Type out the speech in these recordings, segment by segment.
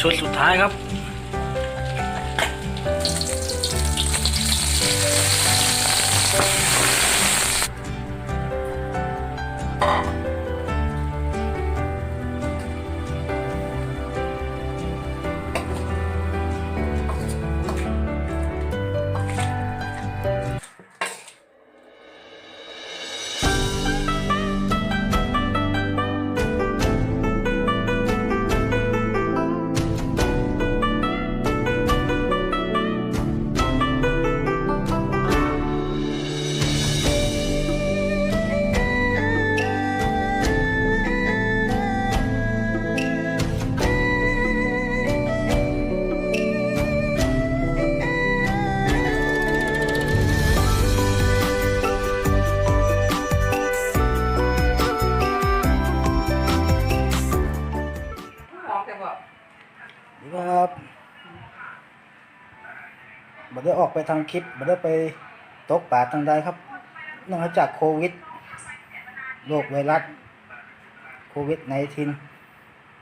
ชุดสุดท้ายครับอ บ่ได้ออกไปทางคลิปบ่ได้ไปตกป่าทางใดครับเนื่องจากโควิดโรคไวรัสโควิดในทิน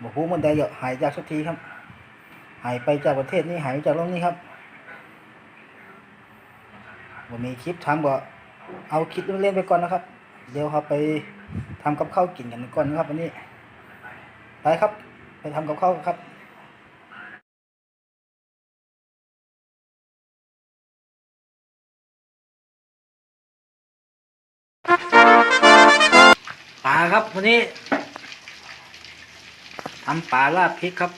บ่ฮู้มันใดเยอะหายจากสักทีครับ หายไปจากประเทศนี้หายจากโลกนี้ครับบ่มีคลิปทำก็เอาคลิปเล่นไปก่อนนะครับ เดี๋ยวครับไปทำกับข้าวกินกันก่อนนะครับวันนี้ ไปครับ ไปทำกับข้าวครับ ครับวันนี้ทำปลาลาดพริกครับ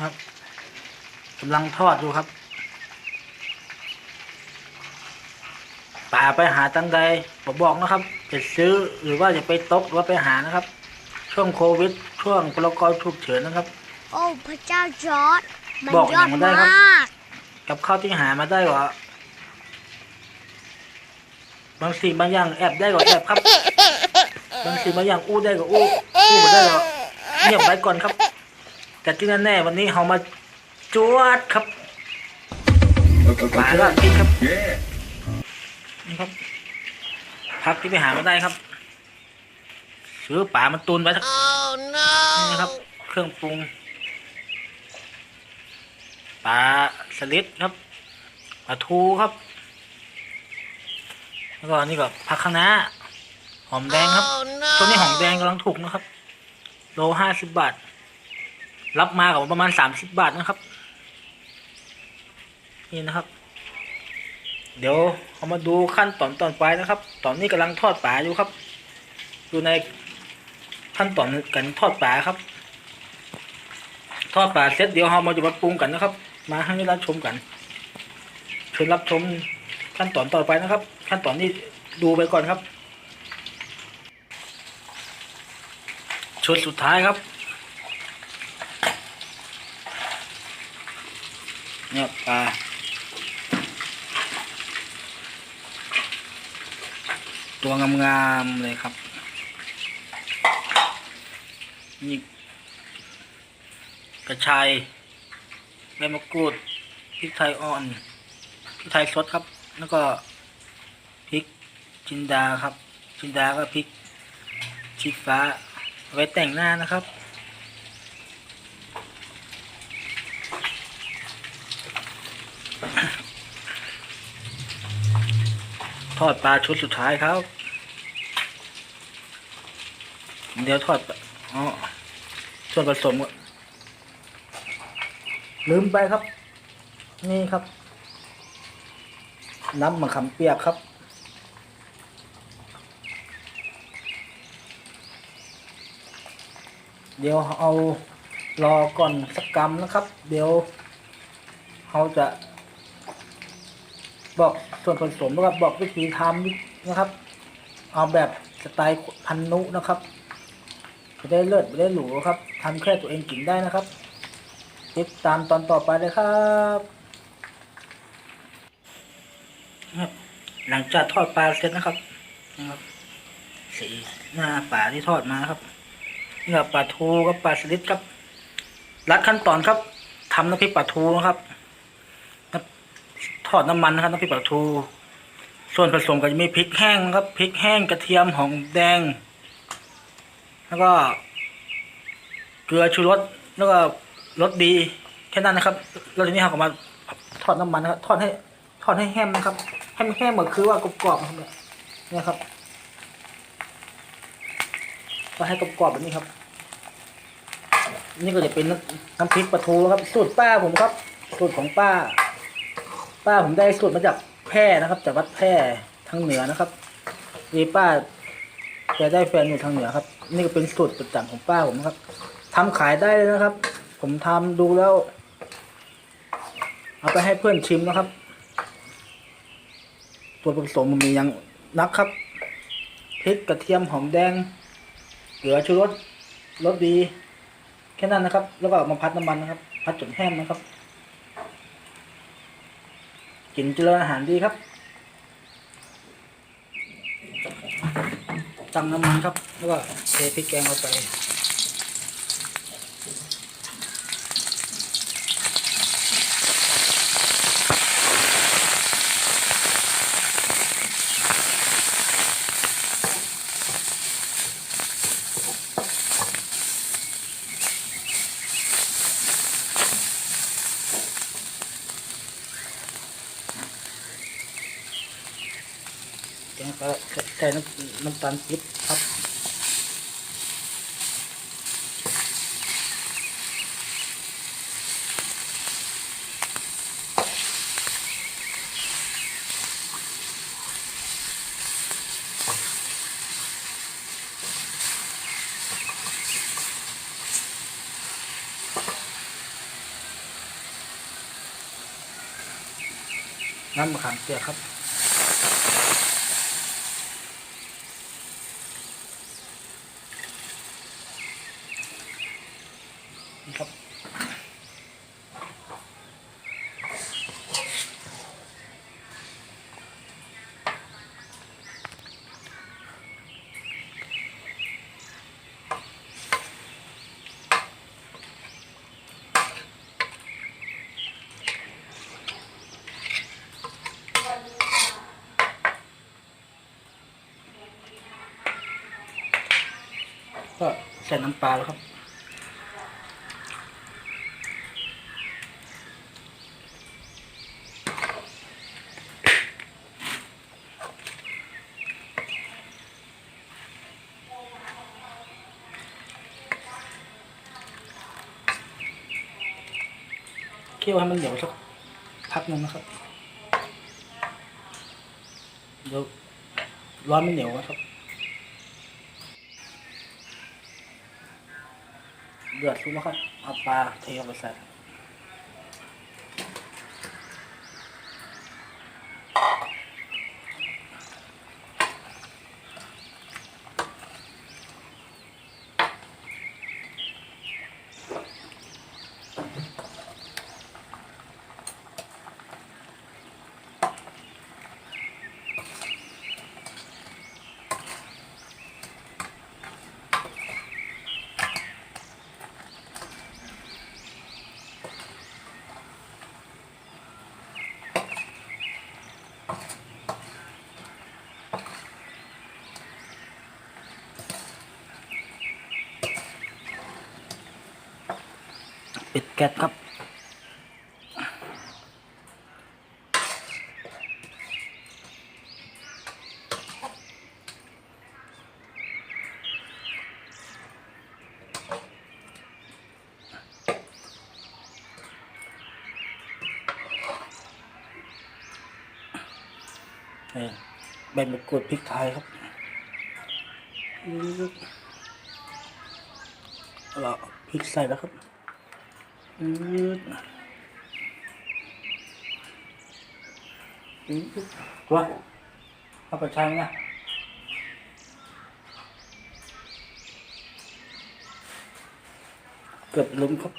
ครับกำลังทอดอยู่ครับปลาไปหาตังใดผมบอกนะครับ จะซื้อหรือว่าจะไปตกหรือว่าไปหานะครับ ช่วงโควิด ช่วงพลกรฉุกเฉินนะครับ โอ้พระเจ้าจอร์ดมันบอกยอดอย่างนั้นได้มาครับกกับข้าวที่หามาได้ก็ บางสิ่งบางอย่างแอบได้ก็แอบครับ บางสิ่งบางอย่างอู้ได้ก็อู้อู้ไม่ได้ก็เงียบไว้ก่อนครับ แต่ที่แน่ๆวันนี้เรามาจวดครับปลาลาดพริกครับนี่ครับพักที่ไปหามาได้ครับซื้อปลามาตุนไว้ครับนี่ครับ เครื่องปรุงปลาสลิดครับปลาทูครับ แล้วก็นี่ก็ผักคะน้าหอมแดงครับ ตัวนี้หอมแดงกำลังถูกนะครับ โลห้าสิบบาท รับมากับประมาณสามสิบบาทนะครับ นี่นะครับ เดี๋ยวเอามาดูขั้นตอนตอนไปนะครับ ตอนนี้กำลังทอดปลาอยู่ครับอยู่ในขั้นตอนกันทอดปลาครับ ทอดปลาเสร็จเดี๋ยวเรามาจะมาปรุงกันนะครับ มาให้รับชมกันเชิญรับชม ขั้นตอนต่อไปนะครับ ขั้นตอนนี้ดูไปก่อนครับ ชุดสุดท้ายครับเนี่ยปลาตัวงามๆเลยครับนี่กระชายใบมะกรูดพริกไทยอ่อนพริกไทยสดครับ แล้วก็พริกจินดาครับ จินดาก็พริกชีฟ้าไว้แต่งหน้านะครับ ทอดปลาชุดสุดท้ายครับ เดี๋ยวทอดอ๋อส่วนผสมก่อนลืมไปครับ นี่ครับ น้ำมะขามเปียกครับ เดี๋ยวเอารอก่อนสักกรรมนะครับ เดี๋ยวเราจะ บอกส่วนผสมนะครับบอกวิธีทำนะครับ เอาแบบสไตล์พันนุนะครับจะได้เลิศจะได้หรูครับทำแค่ตัวเองกินได้นะครับ ติดตามตอนต่อไปเลยครับ ครับหลังจากทอดปลาเสร็จนะครับนะครับ สีหน้าปลาที่ทอดมาครับนี่ครับปลาทูกับปลาสลิดครับรัดขั้นตอนครับทำน้ำพริกปลาทูนะครับทอดน้ำมันนะครับน้ำพริกปลาทู ส่วนผสมก็จะมีพริกแห้งครับพริกแห้งกระเทียมหอมแดง แล้วก็ เกลือชูรสแล้วก็รสดีแค่นั้นนะครับแล้วทีนี้เราก็มาทอดน้ำมันนะครับทอดให้ ทอดให้แห้งนะครับให้มันแห้งหมดคือว่ากรอบๆนะครับเนี่ยครับก็ให้กรอบๆแบบนี้ครับ นี่ก็จะเป็นน้ำพริกปลาทูครับ สูตรป้าผมครับ สูตรของป้า ป้าผมได้สูตรมาจากแพร่นะครับจากวัดแพร่ทางเหนือนะครับนี่ป้าแกได้แฟนอยู่ทางเหนือครับ นี่ก็เป็นสูตรประจำของป้าผมนะครับทำขายได้เลยนะครับ ผมทำดูแล้ว เอาไปให้เพื่อนชิมนะครับ ตัวผสมมันมีอย่างนักครับพริกกระเทียมหอมแดงเกลือชูรสรสดีแค่นั้นนะครับ แล้วก็มาพัดน้ำมันนะครับ พัดจนแห้งนะครับกินเจริญอาหารดีครับตั้งน้ำมันครับ แล้วก็เทพริกแกงลงไป แกงก็ใส่น้ำน้ำตาลปิ๊บครับน้ำมะขามเปียกครับ ก็ใส่น้ำปลาแล้วครับ เคี่ยวให้มันเหนียวสักพักหนึงนะครับเดี๋ยวร้อนมันเหนียวนะครับ เดือดสุดแล้วครับ เอาปลาเทลงไปใส่ ปิดแก๊สครับนี่ใบมะกรูดพริกไทยครับปึ๊บเราพริกใส่แล้วครับ อืดอืดว่าเอาไปใช้นะเกือบล้มครับ